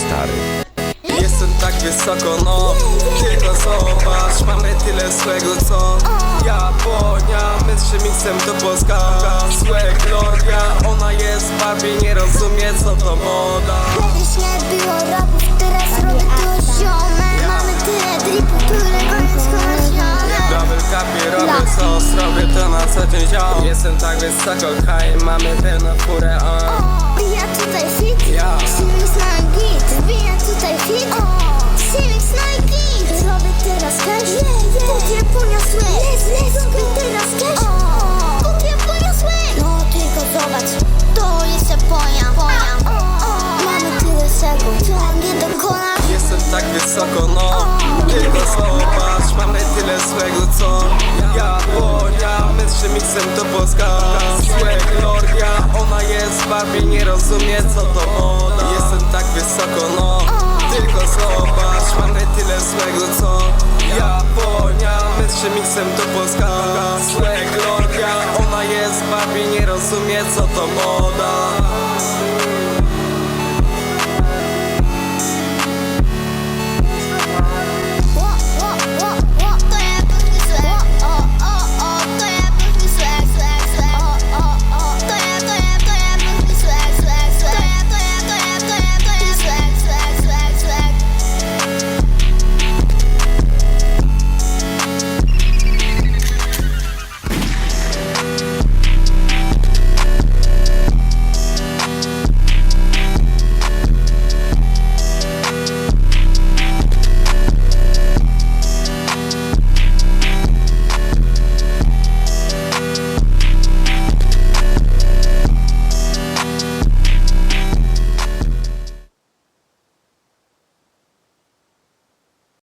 stary. Jestem tak wysoko, no. Tylko zobacz, mamy tyle swego, co Japonia, my z remixem to Polska. Złe gloria, ona jest babi. nie rozumie co to moda. Kiedyś nie było rapów, teraz robię to ziome. Mamy tyle dripów, którego jest koleżone robię, co robię to na co dzień ziom Jestem tak wysoko, haj, mamy pełno fury wysoko, no. Tylko zobacz, mamy tyle swego co Japonia, my z Szymiksem to Polska. Złe gloria, ona jest Barbie, nie rozumie co to moda Jestem tak wysoko, no. Tylko zobacz, mamy tyle swego co Japonia, my z Szymiksem to Polska. Złe gloria, ona jest Barbie, nie rozumie co to moda